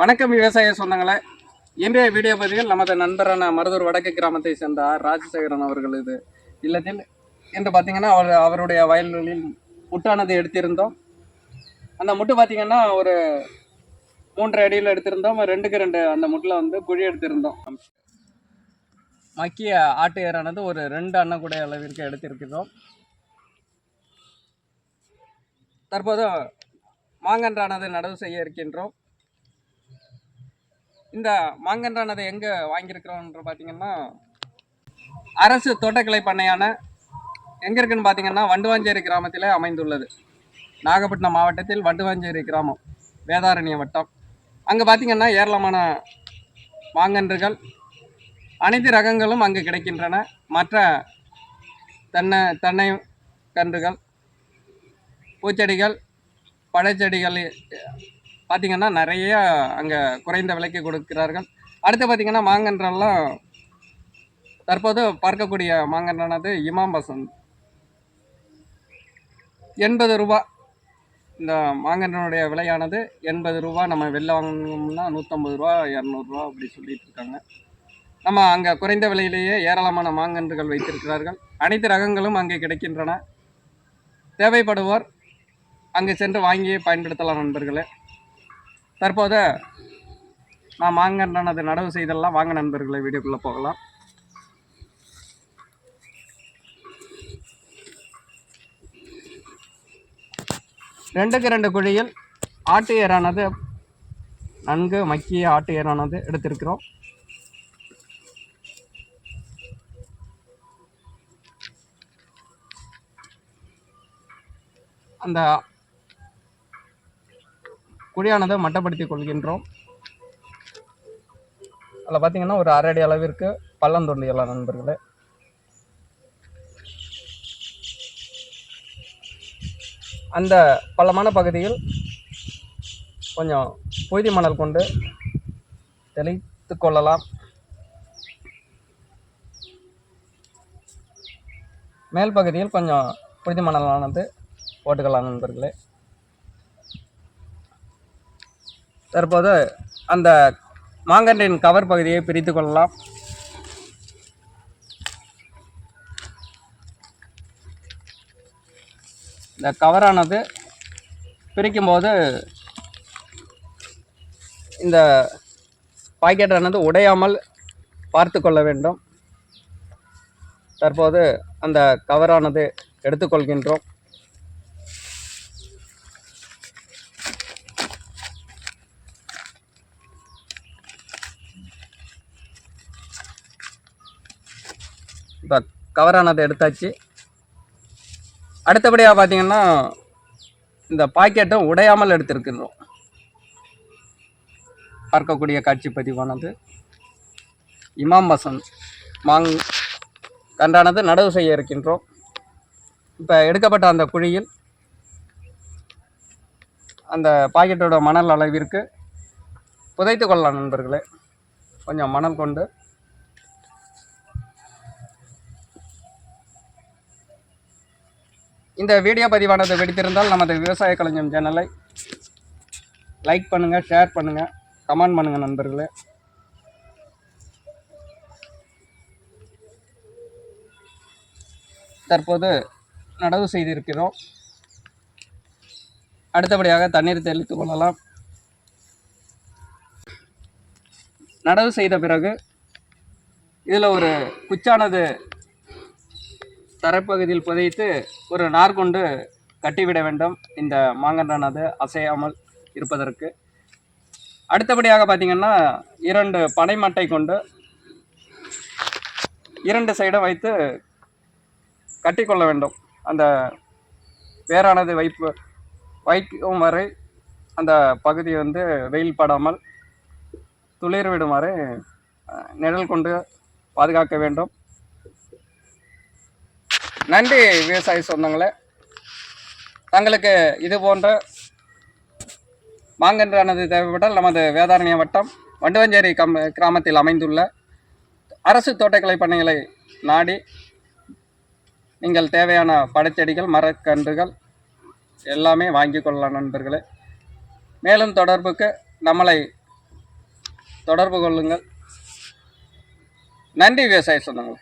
வணக்கம் விவசாய சொந்தங்களே. இன்றைய வீடியோ பதிவில் நமது நண்பரான மருதூர் வடக்கு கிராமத்தை சேர்ந்த ராஜசேகரன் அவர்கள் இது இல்லத்தில் என்று பார்த்தீங்கன்னா அவர் அவருடைய வயல்களில் முட்டானது எடுத்திருந்தோம். அந்த முட்டு பார்த்தீங்கன்னா ஒரு மூன்றரை அடியில் எடுத்திருந்தோம். ரெண்டுக்கு ரெண்டு அந்த முட்டில் வந்து குழி எடுத்திருந்தோம். மக்கிய ஆட்டு ஏரானது ஒரு ரெண்டு அன்னக்குடை அளவிற்கு எடுத்திருக்கிறோம். தற்போது மாங்கன்றானது நடவு செய்ய இருக்கின்றோம். இந்த மாங்கன்றானதை எங்கே வாங்கியிருக்கிறோன்ற பார்த்தீங்கன்னா அரசு தோட்டக்கலை பண்ணையான எங்கே இருக்குன்னு பார்த்தீங்கன்னா வண்டுவாஞ்சேரி கிராமத்தில் அமைந்துள்ளது. நாகப்பட்டினம் மாவட்டத்தில் வண்டுவாஞ்சேரி கிராமம் வேதாரண்ய வட்டம். அங்கே பார்த்தீங்கன்னா ஏராளமான மாங்கன்றுகள் அனைத்து ரகங்களும் அங்கு கிடைக்கின்றன. மற்ற தென்னை தென்னை கன்றுகள் பூச்செடிகள் பழச்செடிகள் பார்த்திங்கன்னா நிறைய அங்கே குறைந்த விலைக்கு கொடுக்கிறார்கள். அடுத்து பார்த்திங்கன்னா மாங்கன்றெல்லாம் தற்போது பார்க்கக்கூடிய மாங்கன்றானது இமாம் பசந்த் எண்பது ரூபா. இந்த மாங்கன்றனுடைய விலையானது எண்பது ரூபா. நம்ம வெளில வாங்கணும்னா நூற்றம்பது ரூபா இரநூறுவா அப்படி சொல்லிட்டு இருக்காங்க. நம்ம அங்கே குறைந்த விலையிலேயே ஏராளமான மாங்கன்றுகள் வைத்திருக்கிறார்கள். அனைத்து ரகங்களும் அங்கே கிடைக்கின்றன. தேவைப்படுவோர் அங்கே சென்று வாங்கி பயன்படுத்தலாம் நண்பர்களே. தற்போது நான் வாங்கினது நடவு செய்தெல்லாம் வாங்க நண்பர்களை வீடியோக்குள்ளே போகலாம். ரெண்டுக்கு ரெண்டு குழியில் ஆட்டு ஏரானது நன்கு மக்கிய ஆட்டு ஏரானது எடுத்திருக்கிறோம். அந்த குழியானதை மட்டப்படுத்திக் கொள்கின்றோம். அதில் பார்த்தீங்கன்னா ஒரு அரை அடி அளவிற்கு பள்ளம் தோண்டியலாம் நண்பர்களே. அந்த பள்ளமான பகுதியில் கொஞ்சம் புழுதி மணல் கொண்டு தெளித்து கொள்ளலாம். மேல் பகுதியில் கொஞ்சம் புழுதி மணலானது போட்டுக்கலாம் நண்பர்களே. தற்போது அந்த மாங்கன்றின் கவர் பகுதியை பிரித்து கொள்ளலாம். இந்த கவரானது பிரிக்கும்போது இந்த பாக்கெட்டானது உடையாமல் பார்த்து கொள்ள வேண்டும். தற்போது அந்த கவரானது எடுத்துக்கொள்கின்றோம் இப்போ கவரானதை எடுத்தாச்சு. அடுத்தபடியாக பார்த்தீங்கன்னா இந்த பாக்கெட்டும் உடையாமல் எடுத்திருக்கின்றோம். பார்க்கக்கூடிய காட்சி பதிவானது. இமாம் பசந்த் மாங் கன்றானது நடவு செய்ய இருக்கின்றோம். இப்போ எடுக்கப்பட்ட அந்த குழியில் அந்த பாக்கெட்டோட மணல் அளவிற்கு புதைத்து கொள்ளலாம் நண்பர்களே. கொஞ்சம் மணல் கொண்டு இந்த வீடியோ பதிவானது வெடித்திருந்தால் நமது விவசாய கலைஞம் சேனலை லைக் பண்ணுங்கள் ஷேர் பண்ணுங்கள் கமெண்ட் பண்ணுங்கள் நண்பர்களே. தற்போது நடவு செய்திருக்கிறோம். அடுத்தபடியாக தண்ணீர் தெளித்து கொள்ளலாம். நடவு செய்த பிறகு இதில் ஒரு குச்சானது தரைப்பகுதியில் புதைத்து ஒரு நார் கொண்டு கட்டிவிட வேண்டும். இந்த மாங்கன்றானது அசையாமல் இருப்பதற்கு. அடுத்தபடியாக பார்த்திங்கன்னா இரண்டு பனைமட்டை கொண்டு இரண்டு சைடும் வைத்து கட்டிக்கொள்ள வேண்டும். அந்த வேறானது வைப்பு வைக்கும் வரை அந்த பகுதி வந்து வெயில் படாமல் துளிர் விடுமாறு நிழல் கொண்டு பாதுகாக்க வேண்டும். நன்றி விவசாய சொந்தங்களே. தங்களுக்கு இது போன்ற மாங்கன்றானது தேவைப்பட்டால் நமது வேதாரண்ய வட்டம் வண்டுவஞ்சேரி கம் கிராமத்தில் அமைந்துள்ள அரசு தோட்டக்கலை பண்ணைகளை நாடி நீங்கள் தேவையான படச்செடிகள் மரக்கன்றுகள் எல்லாமே வாங்கி கொள்ளலாம் நண்பர்களே. மேலும் தொடர்புக்கு நம்மளை தொடர்பு கொள்ளுங்கள். நன்றி விவசாய சொந்தங்களே.